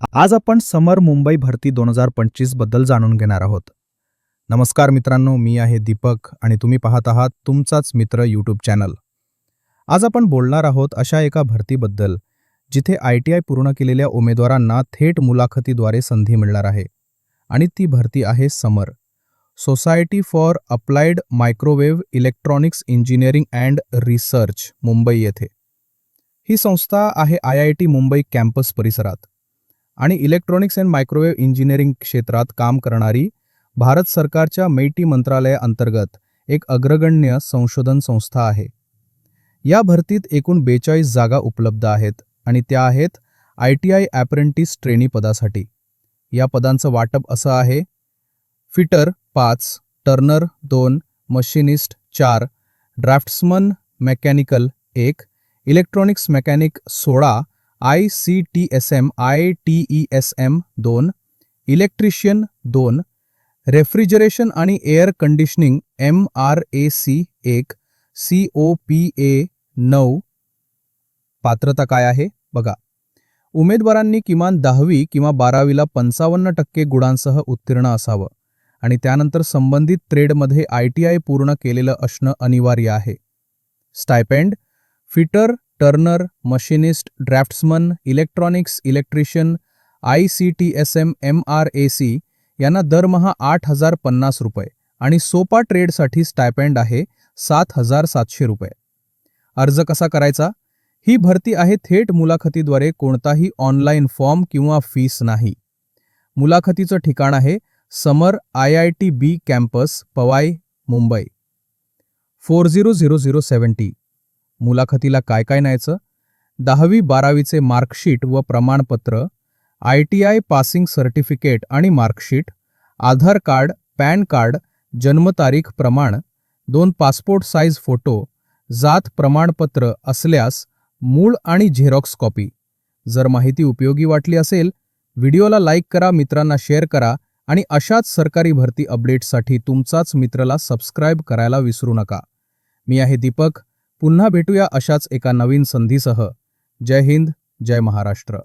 आज आपण समर मुंबई भरती दोन हजार पंचवीसबद्दल जाणून घेणार आहोत. नमस्कार मित्रांनो मी आहे दीपक आणि तुम्ही पाहत आहात तुमचाच मित्र यूट्यूब चॅनल आज आपण बोलणार आहोत अशा एका भरतीबद्दल जिथे आय टी आय पूर्ण केलेल्या उमेदवारांना थेट मुलाखतीद्वारे संधी मिळणार आहे आणि ती भरती आहे SAMEER. Society for applied microwave electronics engineering and research Mumbai येथे. ही संस्था आहे I I T Mumbai campus परिसरात. आणि इलेक्ट्रॉनिक्स अँड मायक्रोवेव्ह इंजिनिअरिंग क्षेत्रात काम करणारी भारत सरकारच्या मैटी मंत्रालयाअंतर्गत एक अग्रगण्य संशोधन संस्था आहे. या भरतीत एकूण बेचाळीस जागा उपलब्ध आहेत आणि त्या आहेत I T I apprentice trainee पदासाठी. या पदांचं वाटप असं आहे. फिटर पाच टर्नर दोन मशिनिस्ट चार ड्राफ्ट्समन मेकॅनिकल एक इलेक्ट्रॉनिक्स मेकॅनिक सोळा I C T S M I T E S M दोन इलेक्ट्रिशियन दोन रेफ्रिजरेशन आणि air conditioning M R A C एक सी ओ पी ए नऊ. पात्रता काय आहे? बघा. उमेदवारांनी किमान दहावी किंवा बारावीला पंचावन्न टक्के गुणांसह उत्तीर्ण असावं आणि त्यानंतर संबंधित ट्रेडमध्ये आय टी आय पूर्ण केलेलं असणं अनिवार्य आहे. Stipend fitter turner machinist draftsman electronics electrician I C T S M M R A C यांना दरमहा आठ हजार पन्नास रुपये आणि सोपा ट्रेडसाठी स्टायपेंड आहे सात हजार सातशे रुपये. अर्ज कसा करायचा? ही भरती आहे थेट मुलाखतीद्वारे कोणताही ऑनलाईन फॉर्म किंवा फीस नाही. मुलाखतीचं ठिकाण आहे SAMEER I I T B campus Powai Mumbai. Four zero zero zero seventy मुलाखतीला काय काय न्यायचं? दहावी बारावीचे मार्कशीट व प्रमाणपत्र I T I passing certificate आणि marksheet Aadhaar card PAN card जन्मतारीख प्रमाण दोन पासपोर्ट साईज फोटो जात प्रमाणपत्र असल्यास मूळ आणि झेरॉक्स कॉपी. जर माहिती उपयोगी वाटली असेल व्हिडिओला लाईक करा मित्रांना शेअर करा आणि अशाच सरकारी भरती अपडेट्ससाठी तुमचाच मित्रला सबस्क्राईब करायला विसरू नका. मी आहे दीपक. पुन्हा भेटूया अशाच एका नवीन संधीसह. जय हिंद जय महाराष्ट्र.